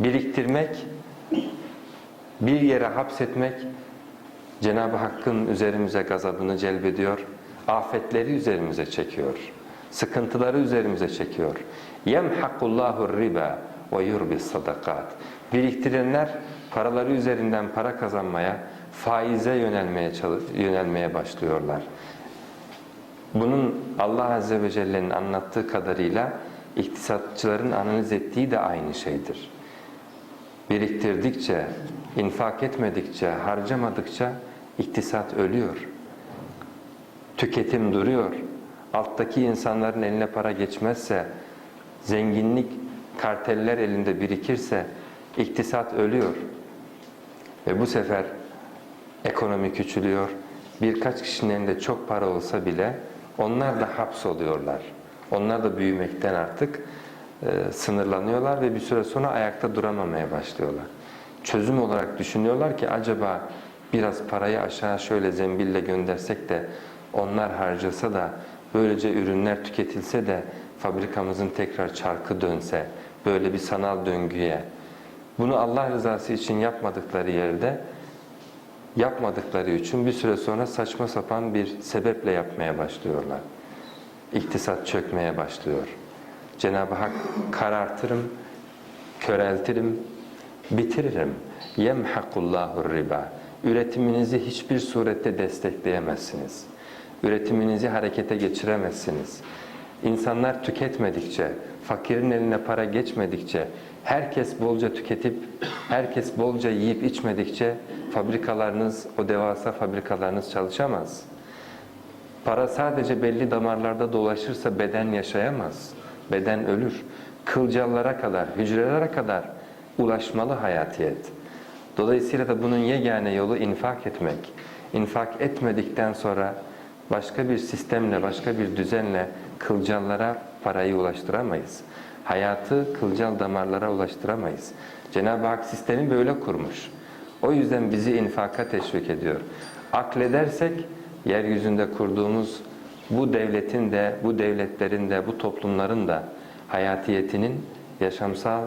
Biriktirmek, bir yere hapsetmek Cenab-ı Hakk'ın üzerimize gazabını celbediyor, afetleri üzerimize çekiyor, sıkıntıları üzerimize çekiyor. Yemhakullahu riba ve yurbi sadakat. Biriktirenler paraları üzerinden para kazanmaya, faize yönelmeye yönelmeye başlıyorlar. Bunun Allah Azze ve Celle'nin anlattığı kadarıyla iktisatçıların analiz ettiği de aynı şeydir. Biriktirdikçe, infak etmedikçe, harcamadıkça iktisat ölüyor. Tüketim duruyor. Alttaki insanların eline para geçmezse, zenginlik karteller elinde birikirse iktisat ölüyor. Ve bu sefer ekonomi küçülüyor. Birkaç kişinin elinde çok para olsa bile onlar da hapsoluyorlar. Onlar da büyümekten artık e, sınırlanıyorlar ve bir süre sonra ayakta duramamaya başlıyorlar. Çözüm olarak düşünüyorlar ki acaba biraz parayı aşağı şöyle zembille göndersek de onlar harcasa da böylece ürünler tüketilse de fabrikamızın tekrar çarkı dönse böyle bir sanal döngüye bunu Allah rızası için yapmadıkları yerde yapmadıkları için bir süre sonra saçma sapan bir sebeple yapmaya başlıyorlar. İktisat çökmeye başlıyor. Cenab-ı Hak karartırım, köreltirim, bitiririm. Yemhakullahu riba. Üretiminizi hiçbir surette destekleyemezsiniz. Üretiminizi harekete geçiremezsiniz. İnsanlar tüketmedikçe, fakirin eline para geçmedikçe, herkes bolca tüketip, herkes bolca yiyip içmedikçe fabrikalarınız, o devasa fabrikalarınız çalışamaz. Para sadece belli damarlarda dolaşırsa beden yaşayamaz. Beden ölür. Kılcallara kadar, hücrelere kadar ulaşmalı hayatiyet. Dolayısıyla da bunun yegane yolu infak etmek. İnfak etmedikten sonra başka bir sistemle, başka bir düzenle kılcallara parayı ulaştıramayız. Hayatı kılcal damarlara ulaştıramayız. Cenab-ı Hak sistemi böyle kurmuş. O yüzden bizi infaka teşvik ediyor. Akledersek yeryüzünde kurduğumuz bu devletin de, bu devletlerin de, bu toplumların da hayatiyetinin, yaşamsal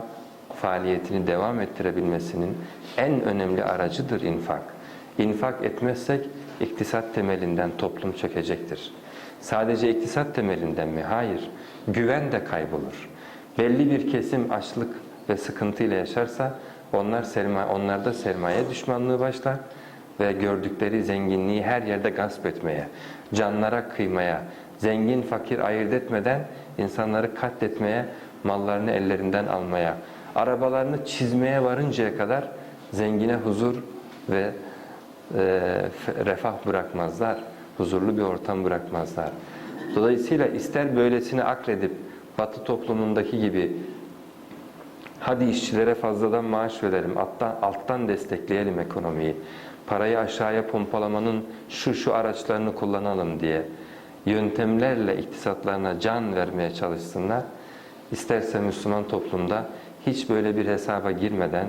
faaliyetini devam ettirebilmesinin en önemli aracıdır infak. İnfak etmezsek iktisat temelinden toplum çökecektir. Sadece iktisat temelinden mi? Hayır. Güven de kaybolur. Belli bir kesim açlık ve sıkıntıyla yaşarsa onlar sermaye, onlarda sermaye düşmanlığı başlar ve gördükleri zenginliği her yerde gasp etmeye, canlara kıymaya, zengin fakir ayırt etmeden insanları katletmeye, mallarını ellerinden almaya, arabalarını çizmeye varıncaya kadar zengine huzur ve e, refah bırakmazlar, huzurlu bir ortam bırakmazlar. Dolayısıyla ister böylesini akledip Batı toplumundaki gibi hadi işçilere fazladan maaş verelim, alttan, alttan destekleyelim ekonomiyi, parayı aşağıya pompalamanın şu şu araçlarını kullanalım diye yöntemlerle iktisatlarına can vermeye çalışsınlar. İsterse Müslüman toplumda hiç böyle bir hesaba girmeden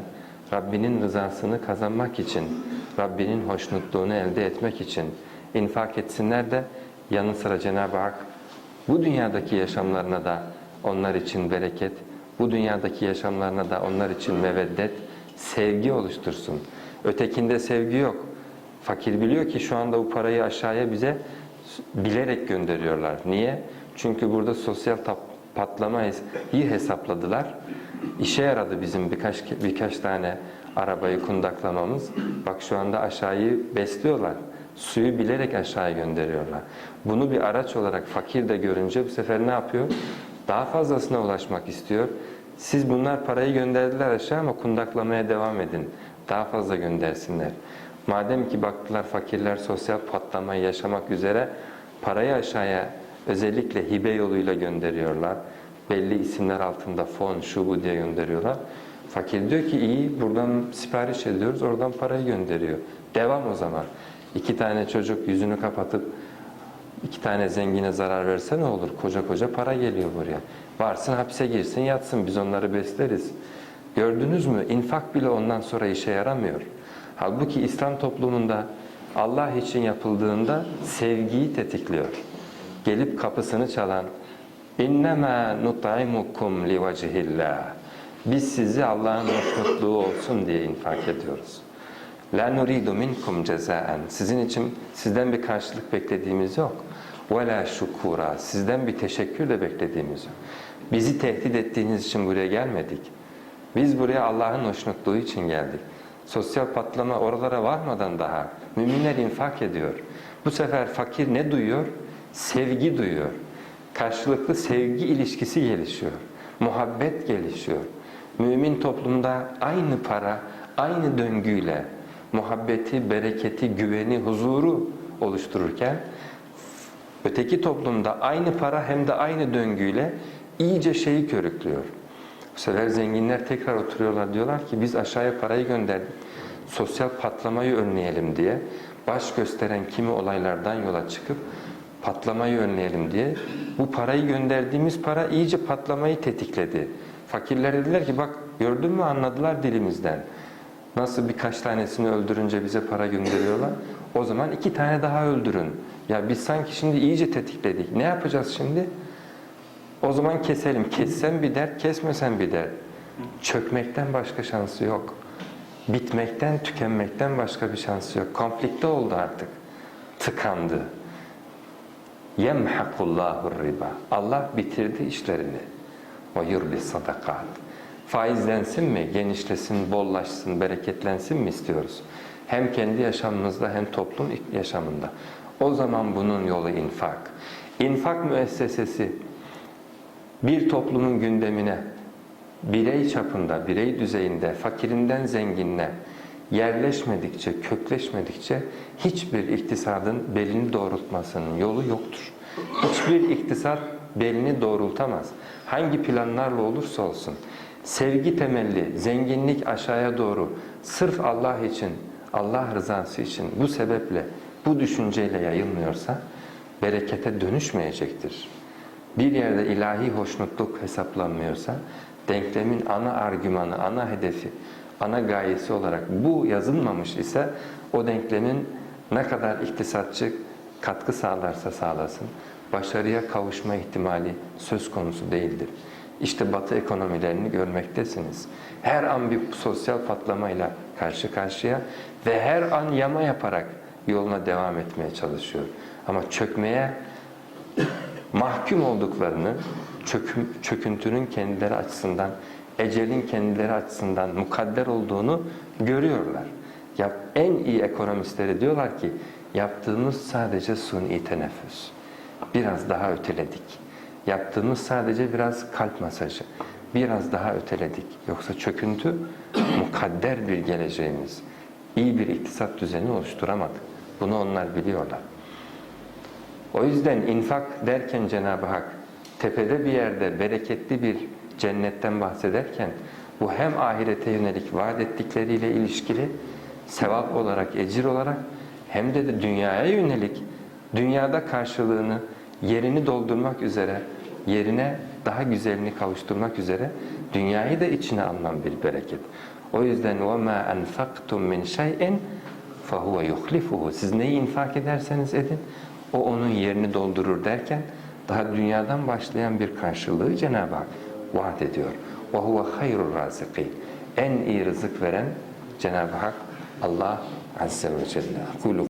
Rabbinin rızasını kazanmak için, Rabbinin hoşnutluğunu elde etmek için infak etsinler de yanı sıra Cenab-ı Hak bu dünyadaki yaşamlarına da onlar için bereket, bu dünyadaki yaşamlarına da onlar için meveddet, sevgi oluştursun. Ötekinde sevgi yok. Fakir biliyor ki şu anda bu parayı aşağıya bize bilerek gönderiyorlar. Niye? Çünkü burada sosyal patlamayı hesapladılar. İşe yaradı bizim birkaç birkaç tane arabayı kundaklamamız. Bak şu anda aşağıyı besliyorlar. Suyu bilerek aşağıya gönderiyorlar. Bunu bir araç olarak fakir de görünce bu sefer ne yapıyor? Daha fazlasına ulaşmak istiyor. Siz bunlar parayı gönderdiler aşağı ama kundaklamaya devam edin. Daha fazla göndersinler. Madem ki baktılar fakirler sosyal patlamayı yaşamak üzere parayı aşağıya özellikle hibe yoluyla gönderiyorlar. Belli isimler altında fon, şu bu diye gönderiyorlar. Fakir diyor ki iyi buradan sipariş ediyoruz oradan parayı gönderiyor. Devam o zaman. İki tane çocuk yüzünü kapatıp iki tane zengine zarar verse ne olur? Koca koca para geliyor buraya. Varsın hapse girsin yatsın biz onları besleriz. Gördünüz mü? İnfak bile ondan sonra işe yaramıyor. Halbuki İslam toplumunda Allah için yapıldığında sevgiyi tetikliyor. Gelip kapısını çalan اِنَّمَا نُطْعِمُكُمْ لِوَجْهِ اللّٰهِ Biz sizi Allah'ın hoşnutluğu olsun diye infak ediyoruz. La nuridu minkum cezaen. Sizin için sizden bir karşılık beklediğimiz yok. Ve la şukura. Sizden bir teşekkür de beklediğimiz yok. Bizi tehdit ettiğiniz için buraya gelmedik. Biz buraya Allah'ın hoşnutluğu için geldik. Sosyal patlama oralara varmadan daha müminler infak ediyor. Bu sefer fakir ne duyuyor? Sevgi duyuyor. Karşılıklı sevgi ilişkisi gelişiyor. Muhabbet gelişiyor. Mümin toplumda aynı para, aynı döngüyle muhabbeti, bereketi, güveni, huzuru oluştururken öteki toplumda aynı para hem de aynı döngüyle iyice şeyi körüklüyor. Bu sefer zenginler tekrar oturuyorlar diyorlar ki biz aşağıya parayı gönderdik. Sosyal patlamayı önleyelim diye baş gösteren kimi olaylardan yola çıkıp patlamayı önleyelim diye bu parayı gönderdiğimiz para iyice patlamayı tetikledi. Fakirler dediler ki bak gördün mü anladılar dilimizden. Nasıl birkaç tanesini öldürünce bize para gönderiyorlar. O zaman iki tane daha öldürün. Ya biz sanki şimdi iyice tetikledik. Ne yapacağız şimdi? O zaman keselim. Kessen bir dert, kesmesen bir dert. Çökmekten başka şansı yok. Bitmekten, tükenmekten başka bir şansı yok. Konflikte oldu artık. Tıkandı. Yemhakullahu riba. Allah bitirdi işlerini. Ve yurbi sadakat. Faizlensin mi, genişlesin, bollaşsın, bereketlensin mi istiyoruz? Hem kendi yaşamımızda hem toplum yaşamında. O zaman bunun yolu infak. İnfak müessesesi bir toplumun gündemine birey çapında, birey düzeyinde, fakirinden zenginine yerleşmedikçe, kökleşmedikçe hiçbir iktisadın belini doğrultmasının yolu yoktur. Hiçbir iktisat belini doğrultamaz. Hangi planlarla olursa olsun. Sevgi temelli, zenginlik aşağıya doğru, sırf Allah için, Allah rızası için bu sebeple, bu düşünceyle yayılmıyorsa berekete dönüşmeyecektir bir yerde ilahi hoşnutluk hesaplanmıyorsa denklemin ana argümanı, ana hedefi, ana gayesi olarak bu yazılmamış ise o denklemin ne kadar iktisatçı katkı sağlarsa sağlasın başarıya kavuşma ihtimali söz konusu değildir. İşte batı ekonomilerini görmektesiniz. Her an bir sosyal patlamayla karşı karşıya ve her an yama yaparak yoluna devam etmeye çalışıyor. Ama çökmeye mahkum olduklarını çöküm, çöküntünün kendileri açısından, ecelin kendileri açısından mukadder olduğunu görüyorlar. Yap, en iyi ekonomistleri diyorlar ki yaptığımız sadece suni teneffüs. Biraz daha öteledik. Yaptığımız sadece biraz kalp masajı. Biraz daha öteledik. Yoksa çöküntü mukadder bir geleceğimiz. iyi bir iktisat düzeni oluşturamadık. Bunu onlar biliyorlar. O yüzden infak derken Cenab-ı Hak tepede bir yerde bereketli bir cennetten bahsederken bu hem ahirete yönelik vaat ettikleriyle ilişkili sevap olarak, ecir olarak hem de, dünyaya yönelik dünyada karşılığını yerini doldurmak üzere yerine daha güzelini kavuşturmak üzere dünyayı da içine alınan bir bereket. O yüzden وَمَا أَنْفَقْتُمْ مِنْ شَيْءٍ فَهُوَ يُخْلِفُهُ Siz neyi infak ederseniz edin, o onun yerini doldurur derken daha dünyadan başlayan bir karşılığı Cenab-ı Hak vaat ediyor. وَهُوَ خَيْرُ الرَّازِقِينَ En iyi rızık veren Cenab-ı Hak Allah Azze ve Celle.